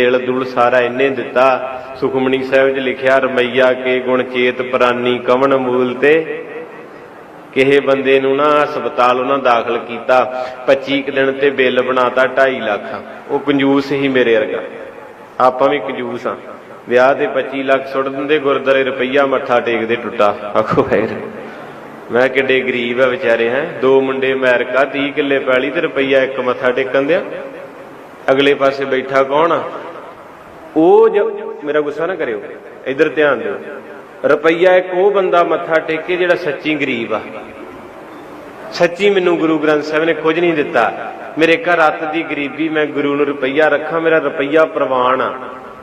ਦਿਲ ਦੁਲ ਸਾਰਾ ਇੰਨੇ ਦਿੱਤਾ। ਸੁਖਮਣੀ ਸਾਹਿਬ 'ਚ ਲਿਖਿਆ, ਰਮਈਆ ਕੇ ਗੁਣ ਚੇਤ ਪ੍ਰਾਨੀ ਕਵਨ ਮੂਲ ਤੇ। ਕਿਹੇ ਬੰਦੇ ਨੂੰ ਨਾ ਹਸਪਤਾਲ ਉਹਨਾਂ ਦਾਖਲ ਕੀਤਾ 25 ਕੁ ਦਿਨ ਤੇ ਬਿੱਲ ਬਣਾਤਾ 2.5 ਲੱਖ। ਉਹ ਕੰਜੂਸ ਹੀ ਮੇਰੇ ਵਰਗਾ। ਆਪਾਂ ਵੀ ਕੰਜੂਸ ਆ। ਵਿਆਹ ਤੇ 25 ਲੱਖ ਸੁੱਟ ਦਿੰਦੇ ਗੁਰਦਾਰੇ ਰੁਪਈਆ ਮੱਥਾ ਟੇਕਦੇ ਟੁੱਟਾ। ਆਖੋ ਹੈਰ ਮੈਂ ਕਿੱਡੇ ਗਰੀਬ ਆ ਵਿਚਾਰੇ, ਹੈ। ਦੋ ਮੁੰਡੇ ਅਮਰੀਕਾ 30 ਕਿੱਲੇ ਪੈਲੀ ਤੇ ਰੁਪਈਆ ਇੱਕ ਮੱਥਾ ਟੇਕਣ ਦਿਆ। ਅਗਲੇ ਪਾਸੇ ਬੈਠਾ ਕੌਣ ਆ? ਉਹ ਜ- ਮੇਰਾ ਗੁੱਸਾ ਨਾ ਕਰਿਓ, ਇੱਧਰ ਧਿਆਨ ਦਿਓ। ਰੁਪਈਆ ਇੱਕ ਉਹ ਬੰਦਾ ਮੱਥਾ ਟੇਕੇ ਜਿਹੜਾ ਸੱਚੀ ਗਰੀਬ ਆ। ਸੱਚੀ ਮੈਨੂੰ ਗੁਰੂ ਗ੍ਰੰਥ ਸਾਹਿਬ ਨੇ ਕੁਝ ਨਹੀਂ ਦਿੱਤਾ। ਮੇਰੇ ਘਰ ਰੱਤ ਦੀ ਗਰੀਬੀ, ਮੈਂ ਗੁਰੂ ਨੂੰ ਰੁਪਈਆ ਰੱਖਾਂ, ਮੇਰਾ ਰੁਪਈਆ ਪ੍ਰਵਾਨ ਆ।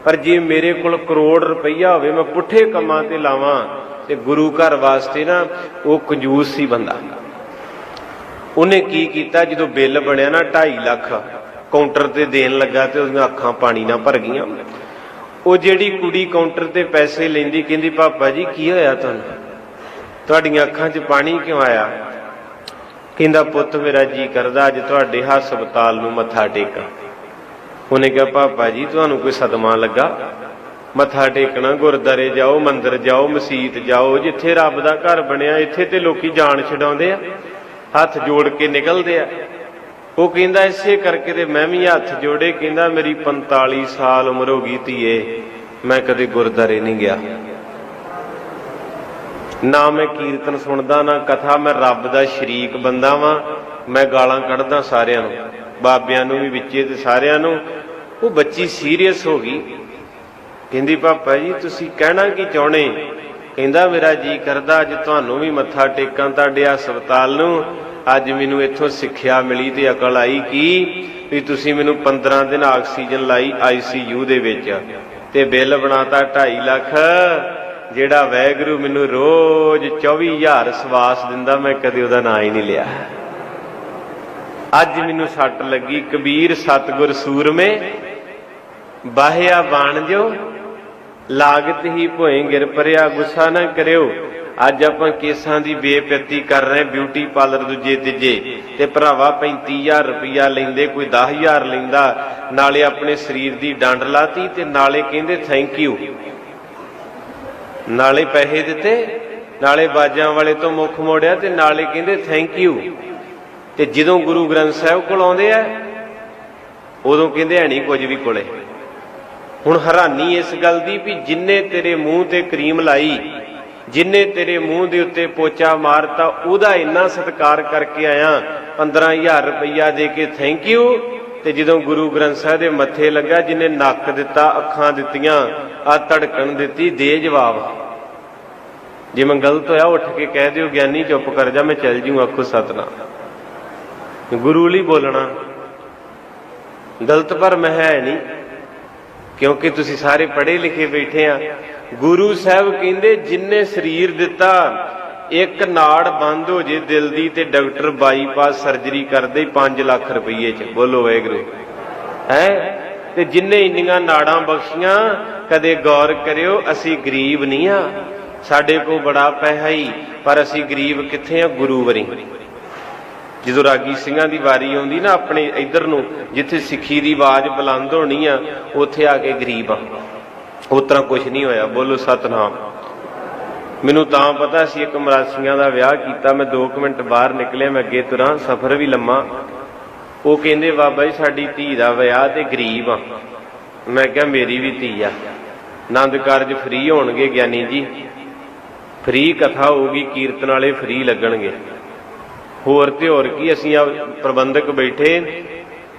ਪਰ ਜੇ ਮੇਰੇ ਕੋਲ ਕਰੋੜ ਰੁਪਈਆ ਹੋਵੇ, ਮੈਂ ਪੁੱਠੇ ਕੰਮਾਂ ਤੇ ਲਾਵਾਂ, ਤੇ ਗੁਰੂ ਘਰ ਵਾਸਤੇ ਨਾ ਉਹ ਕੰਜੂਸ ਸੀ ਬੰਦਾ। ਉਹਨੇ ਕੀ ਕੀਤਾ, ਜਦੋਂ ਬਿੱਲ ਬਣਿਆ ਨਾ 2.5 ਲੱਖ, ਕਾਊਂਟਰ ਤੇ ਦੇਣ ਲੱਗਾ ਤੇ ਉਹਦੀਆਂ ਅੱਖਾਂ ਪਾਣੀ ਨਾਲ ਭਰ ਗਈਆਂ। ਉਹ ਜਿਹੜੀ ਕੁੜੀ ਕਾਊਂਟਰ ਤੇ ਪੈਸੇ ਲੈਂਦੀ, ਕਹਿੰਦੀ ਪਾਪਾ ਜੀ, ਕੀ ਹੋਇਆ ਤੁਹਾਨੂੰ? ਤੁਹਾਡੀਆਂ ਅੱਖਾਂ 'ਚ ਪਾਣੀ ਕਿਉਂ ਆਇਆ? ਕਹਿੰਦਾ, ਪੁੱਤ, ਮੇਰਾ ਜੀ ਕਰਦਾ, ਅੱਜ ਤੁਹਾਡੇ ਹਸਪਤਾਲ ਨੂੰ ਮੱਥਾ ਟੇਕਾਂ। ਉਹਨੇ ਕਿਹਾ ਪਾਪਾ ਜੀ, ਤੁਹਾਨੂੰ ਕੋਈ ਸਦਮਾ ਲੱਗਾ? ਮੱਥਾ ਟੇਕਣਾ, ਗੁਰਦਾਰੇ ਜਾਓ, ਮੰਦਰ ਜਾਓ, ਮਸਜਿਦ ਜਾਓ, ਜਿੱਥੇ ਰੱਬ ਦਾ ਘਰ ਬਣਿਆ, ਇੱਥੇ ਤੇ ਲੋਕੀ ਜਾਨ ਛਡਾਉਂਦੇ ਆ, ਹੱਥ ਜੋੜ ਕੇ ਨਿਕਲਦੇ ਆ। ਉਹ ਕਹਿੰਦਾ ਇਸੇ ਕਰਕੇ ਤੇ ਮੈਂ ਵੀ ਹੱਥ ਜੋੜੇ, ਕਹਿੰਦਾ ਮੇਰੀ 45 ਸਾਲ ਉਮਰ ਹੋ ਗਈ ਧੀਏ, ਮੈਂ ਕਦੇ ਗੁਰਦਾਰੇ ਨਹੀਂ ਗਿਆ। ਨਾ ਮੈਂ ਕੀਰਤਨ ਸੁਣਦਾ, ਨਾ ਕਥਾ, ਮੈਂ ਰੱਬ ਦਾ ਸ਼ਰੀਕ ਬੰਦਾ ਵਾਂ, ਮੈਂ ਗਾਲਾਂ ਕੱਢਦਾ ਸਾਰਿਆਂ ਨੂੰ, ਬਾਬਿਆਂ ਨੂੰ ਵੀ ਵਿੱਚੇ ਤੇ ਸਾਰਿਆਂ ਨੂੰ। ਉਹ ਬੱਚੀ ਸੀਰੀਅਸ ਹੋ ਗਈ, ਕਹਿੰਦੀ, ਪਾਪਾ ਜੀ, ਤੁਸੀਂ ਕਹਿਣਾ ਕੀ ਚਾਹੁੰਦੇ? ਕਹਿੰਦਾ, ਮੇਰਾ ਜੀ ਕਰਦਾ ਅੱਜ ਤੁਹਾਨੂੰ ਵੀ ਮੱਥਾ ਟੇਕਾਂ ਤੁਹਾਡੇ ਹਸਪਤਾਲ ਨੂੰ। ਅੱਜ ਮੈਨੂੰ ਇੱਥੋਂ ਸਿੱਖਿਆ ਮਿਲੀ ਤੇ ਅਕਲ ਆਈ ਕੀ ਵੀ ਤੁਸੀਂ ਮੈਨੂੰ 15 ਦਿਨ ਆਕਸੀਜਨ ਲਾਈ ਆਈਸੀਯੂ ਦੇ ਵਿੱਚ ਤੇ ਬਿੱਲ ਬਣਾਤਾ 2.5 ਲੱਖ। ਜਿਹੜਾ ਵੈਗਰੂ ਮੈਨੂੰ ਰੋਜ਼ 24000 ਸਵਾਸ ਦਿੰਦਾ, ਮੈਂ ਕਦੇ ਉਹਦਾ ਨਾਂ ਹੀ ਨਹੀਂ ਲਿਆ। ਅੱਜ ਮੈਨੂੰ ਸੱਟ ਲੱਗੀ ਕਬੀਰ ਸਤਗੁਰ ਸੂਰਮੇ। ਬਾਹਿਆ ਬਾਣ ਜੋ ਲਾਗਤ ਹੀ ਭੋਏ ਗਿਰ ਪਰਿਆ, ਗੁੱਸਾ ਨਾ ਕਰਿਓ। ਅੱਜ ਆਪਾਂ ਕੇਸਾਂ ਦੀ ਬੇਪਤੀ ਕਰ ਰਹੇ ਬਿਊਟੀ ਪਾਰਲਰ ਦੂਜੇ ਤੀਜੇ। ਤੇ ਭਰਾਵਾ 35000 ਰੁਪਇਆ ਲੈਂਦੇ, ਕੋਈ 10000 ਲੈਂਦਾ। ਨਾਲੇ ਆਪਣੇ ਸਰੀਰ ਦੀ ਡੰਡ ਲਾਤੀ ਤੇ ਨਾਲੇ ਕਹਿੰਦੇ ਥੈਂਕ ਯੂ ਨਾਲੇ ਪੈਸੇ ਦਿੱਤੇ, ਨਾਲੇ ਬਾਜਾਂ ਵਾਲੇ ਤੋਂ ਮੁੱਖ ਮੋੜਿਆ ਤੇ ਨਾਲੇ ਕਹਿੰਦੇ ਥੈਂਕ ਯੂ ਤੇ ਜਦੋਂ ਗੁਰੂ ਗ੍ਰੰਥ ਸਾਹਿਬ ਕੋਲ ਆਉਂਦੇ ਆ, ਉਦੋਂ ਕਹਿੰਦੇ, ਹੈ ਨਹੀਂ ਕੁਝ ਵੀ ਕੋਲੇ। ਹੁਣ ਹੈਰਾਨੀ ਇਸ ਗੱਲ ਦੀ ਵੀ ਜਿੰਨੇ ਤੇਰੇ ਮੂੰਹ ਤੇ ਕਰੀਮ ਲਾਈ, ਜਿੰਨੇ ਤੇਰੇ ਮੂੰਹ ਦੇ ਉੱਤੇ ਪੋਚਾ ਮਾਰਤਾ, ਉਹਦਾ ਇੰਨਾ ਸਤਿਕਾਰ ਕਰਕੇ ਆਇਆ 15000 ਰੁਪਈਆ ਦੇ ਕੇ ਥੈਂਕ ਯੂ ਤੇ ਜਦੋਂ ਗੁਰੂ ਗ੍ਰੰਥ ਸਾਹਿਬ ਦੇ ਮੱਥੇ ਲੱਗਾ, ਜਿਨੇ ਨੱਕ ਦਿੱਤਾ, ਅੱਖਾਂ ਦਿੱਤੀਆਂ ਆ ਧੜਕਣ ਦਿੱਤੀ, ਦੇ ਜਵਾਬ। ਜੇ ਮੈਂ ਗਲਤ ਹੋਇਆ, ਉੱਠ ਕੇ ਕਹਿ ਦਿਓ, ਗਿਆਨੀ ਚੁੱਪ ਕਰ ਜਾ, ਮੈਂ ਚੱਲ ਜੂ, ਆਖੋ ਸਤਨਾਮ। ਗੁਰੂ ਲਈ ਬੋਲਣਾ। ਗਲਤ ਪਰ ਮੈਂ ਹੈ ਨਹੀਂ। ਕਿਉਂਕਿ ਤੁਸੀਂ ਸਾਰੇ ਪੜ੍ਹੇ ਲਿਖੇ ਬੈਠੇ ਆ। ਗੁਰੂ ਸਾਹਿਬ ਕਹਿੰਦੇ, ਜਿੰਨੇ ਸਰੀਰ ਦਿੱਤਾ, ਇੱਕ ਨਾੜ ਬੰਦ ਹੋ ਜੇ ਦਿਲ ਦੀ ਤੇ ਡਾਕਟਰ ਬਾਈਪਾਸ ਸਰਜਰੀ ਕਰਦੇ 5 ਲੱਖ ਰੁਪਏ ਚ। ਬੋਲੋ ਵਾਹਿਗੁਰੂ। ਹੈ? ਤੇ ਜਿੰਨੇ ਇੰਨੀਆਂ ਨਾੜਾਂ ਬਖਸ਼ੀਆਂ, ਕਦੇ ਗੌਰ ਕਰਿਓ, ਅਸੀਂ ਗਰੀਬ ਨਹੀਂ ਆ। ਸਾਡੇ ਕੋਲ ਬੜਾ ਪੈਸਾ ਹੀ ਪਰ ਅਸੀਂ ਗਰੀਬ ਕਿੱਥੇ ਆ? ਗੁਰੂ ਵਰੀ ਜਦੋਂ ਰਾਗੀ ਸਿੰਘਾਂ ਦੀ ਵਾਰੀ ਆਉਂਦੀ ਨਾ ਆਪਣੇ ਇੱਧਰ ਨੂੰ, ਜਿੱਥੇ ਸਿੱਖੀ ਦੀ ਆਵਾਜ਼ ਬੁਲੰਦ ਹੋਣੀ ਆ, ਉੱਥੇ ਆ ਕੇ ਗਰੀਬ ਆ। ਉਸ ਤਰ੍ਹਾਂ ਕੁਝ ਨਹੀਂ ਹੋਇਆ। ਬੋਲੋ, ਸਤਨਾਮ। ਮੈਨੂੰ ਤਾਂ ਪਤਾ ਸੀ ਇੱਕ ਮਰਾਸੀਆਂ ਦਾ ਵਿਆਹ ਕੀਤਾ। ਮੈਂ 2 ਮਿੰਟ ਬਾਹਰ ਨਿਕਲਿਆ, ਮੈਂ ਅੱਗੇ ਤੁਰਾਂ, ਸਫ਼ਰ ਵੀ ਲੰਮਾ। ਉਹ ਕਹਿੰਦੇ, ਬਾਬਾ ਜੀ, ਸਾਡੀ ਧੀ ਦਾ ਵਿਆਹ ਤੇ ਗਰੀਬ ਆ। ਮੈਂ ਕਿਹਾ, ਮੇਰੀ ਵੀ ਧੀ ਆ। ਆਨੰਦ ਕਾਰਜ ਫ੍ਰੀ ਹੋਣਗੇ, ਗਿਆਨੀ ਜੀ। ਫ੍ਰੀ ਕਥਾ ਹੋਊਗੀ, ਕੀਰਤਨ ਵਾਲੇ ਫ੍ਰੀ ਲੱਗਣਗੇ। ਹੋਰ ਤੇ ਹੋਰ ਕੀ, ਅਸੀਂ ਆ ਪ੍ਰਬੰਧਕ ਬੈਠੇ,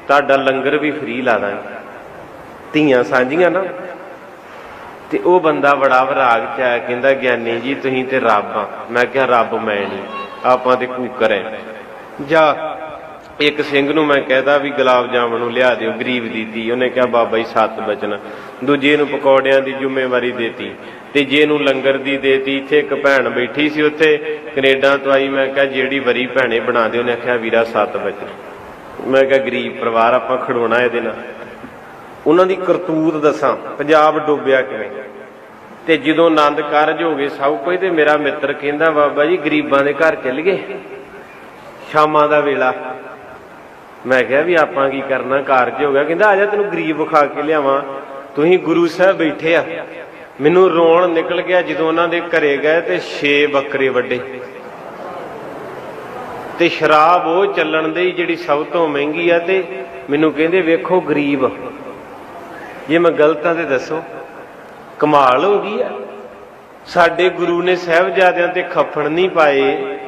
ਤੁਹਾਡਾ ਲੰਗਰ ਵੀ ਫ੍ਰੀ ਲਾ ਦਾਂਗੇ। ਧੀਆਂ ਸਾਂਝੀਆਂ ਨਾ। ਤੇ ਉਹ ਬੰਦਾ ਬੜਾ ਵਿਰਾਗ ਚ ਆਇਆ, ਕਹਿੰਦਾ, ਗਿਆਨੀ ਜੀ, ਤੁਸੀਂ ਤੇ ਰੱਬ ਆ। ਮੈਂ ਕਿਹਾ, ਰੱਬ ਮੈਂ ਨਹੀਂ, ਆਪਾਂ ਤੇ ਕੂਕਰ ਐ। ਜਾ ਇੱਕ ਸਿੰਘ ਨੂੰ ਮੈਂ ਕਹਿਦਾ ਵੀ ਗੁਲਾਬ ਜਾਮਨ ਨੂੰ ਲਿਆ ਦਿਓ, ਗਰੀਬ ਦੀ ਧੀ। ਉਹਨੇ ਕਿਹਾ, ਬਾਬਾ ਜੀ, ਸੱਤ ਬਚਨ। ਦੂਜੇ ਨੂੰ ਪਕੌੜਿਆਂ ਦੀ ਜ਼ਿੰਮੇਵਾਰੀ ਦੇਤੀ ਤੀਜੇ ਨੂੰ ਲੰਗਰ ਦੀ ਦੇਤੀ, ਇੱਥੇ ਇੱਕ ਭੈਣ ਬੈਠੀ ਸੀ ਉੱਥੇ, ਕੈਨੇਡਾ ਤੋਂ ਆਈ। ਮੈਂ ਕਿਹਾ, ਜਿਹੜੀ ਵਰੀ ਭੈਣੇ ਬਣਾ ਦਿਓ। ਉਹਨੇ ਆਖਿਆ, ਵੀਰਾ, ਸੱਤ ਬਚਨ। ਮੈਂ ਕਿਹਾ, ਗਰੀਬ ਪਰਿਵਾਰ, ਆਪਾਂ ਖੜੋਣਾ ਇਹਦੇ ਨਾਲ। ਉਹਨਾਂ ਦੀ ਕਰਤੂਤ ਦੱਸਾਂ, ਪੰਜਾਬ ਡੁੱਬਿਆ ਕਿਵੇਂ? ਤੇ ਜਦੋਂ ਆਨੰਦ ਕਾਰਜ ਹੋ ਗਏ ਸਭ ਕੁਝ, ਤੇ ਮੇਰਾ ਮਿੱਤਰ ਕਹਿੰਦਾ, ਬਾਬਾ ਜੀ, ਗਰੀਬਾਂ ਦੇ ਘਰ ਚੱਲ ਗਏ। ਸ਼ਾਮਾਂ ਦਾ ਵੇਲਾ। ਮੈਂ ਕਿਹਾ ਵੀ ਆਪਾਂ ਕੀ ਕਰਨਾ, ਕਾਰਜ ਹੋ ਗਿਆ। ਕਹਿੰਦਾ, ਆ ਜਾ ਤੈਨੂੰ ਗਰੀਬ ਵਿਖਾ ਕੇ ਲਿਆਵਾਂ। ਤੁਸੀਂ ਗੁਰੂ ਸਾਹਿਬ ਬੈਠੇ ਆ। ਮੈਨੂੰ ਰੋਣ ਨਿਕਲ ਗਿਆ ਜਦੋਂ ਉਹਨਾਂ ਦੇ ਘਰੇ ਗਏ ਤੇ 6 ਬੱਕਰੇ ਵੱਡੇ। ਤੇ ਸ਼ਰਾਬ ਉਹ ਚੱਲਣ ਦੀ ਜਿਹੜੀ ਸਭ ਤੋਂ ਮਹਿੰਗੀ ਆ ਤੇ ਮੈਨੂੰ ਕਹਿੰਦੇ, ਵੇਖੋ ਗਰੀਬ। ਜੇ ਮੈਂ ਗਲਤ ਗਲਤਾਂ ਤੇ ਦੱਸੋ, ਕਮਾਲ ਹੋ ਗਈ ਆ। ਸਾਡੇ ਗੁਰੂ ਨੇ ਸਹਿਬਜ਼ਾਦਿਆਂ ਤੇ ਖੱਫਣ ਨਹੀਂ ਪਾਏ।